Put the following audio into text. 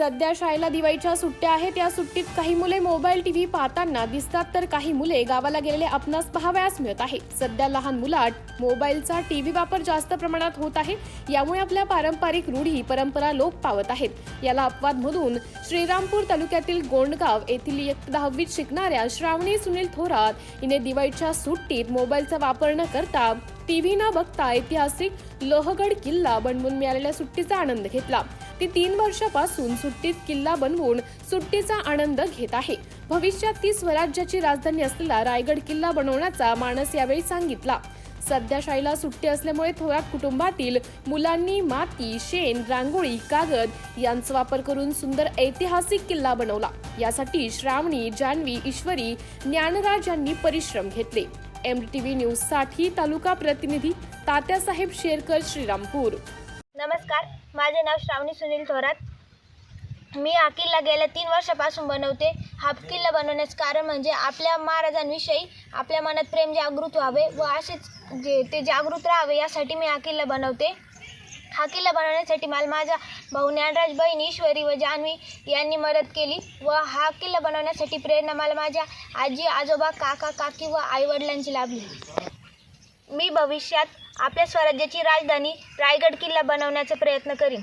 सध्या शाळेला दिवाळीच्या सुट्ट्या आहेत. या सुट्टीत काही मुले मोबाईल टीव्ही पाहताना दिसतात तर काही मुले गावाला गेलेले आपणास पाहावयास मिळत आहे. सध्या लहान मुलात मोबाईलचा टीव्ही वापर जास्त प्रमाणात होत आहे. यामुळे आपल्या पारंपरिक रूढी परंपरा लोक पावत आहेत. याला अपवाद म्हणून श्रीरामपूर तालुक्यातील गोंडगाव येथील दहावीत शिकणाऱ्या श्रावणी सुनील थोरात हिने दिवाळीच्या सुट्टीत मोबाईलचा वापर न करता टीव्ही न बघता ऐतिहासिक लोहगड किल्ला बनवून मिळालेल्या सुट्टीचा आनंद घेतला. ती तीन वर्षापासून सुट्टीत किल्ला बनवून सुट्टीचा आनंद घेत आहे. भविष्यात ती स्वराज्याची राजधानी असलेला रायगड किल्ला बनवण्याचा मानस यावेळी सांगितला. सध्या शाळेला सुट्टी असल्यामुळे थोरात कुटुंबातील मुलांनी माती शेण रांगोळी कागद यांचा वापर करून सुंदर ऐतिहासिक किल्ला बनवला. यासाठी श्रावणी जान्हवी ईश्वरी ज्ञानराज यांनी परिश्रम घेतले. एम टी व्ही न्यूजसाठी तालुका प्रतिनिधी तात्यासाहेब शेरकर श्रीरामपूर. नमस्कार. माझे नाव श्रावणी सुनील थोरात. मी हा किल्ला गेल्या तीन वर्षापासून बनवते. हा किल्ला बनवण्याचं कारण म्हणजे आपल्या महाराजांविषयी आपल्या मनात प्रेम जागृत व्हावे व असेच जे ते जागृत राहावे यासाठी मी हा किल्ला बनवते. हा किल्ला बनवण्यासाठी मला माझा भाऊ ज्ञानराज बहीण ईश्वरी व जान्हवी यांनी मदत केली व हा किल्ला बनवण्यासाठी प्रेरणा मला माझ्या आजी आजोबा काका काकी व आईवडिलांची लाभली. मी भविष्यात आपल्या स्वराज्याची राजधानी रायगड किल्ला बनवण्याचा प्रयत्न करीन.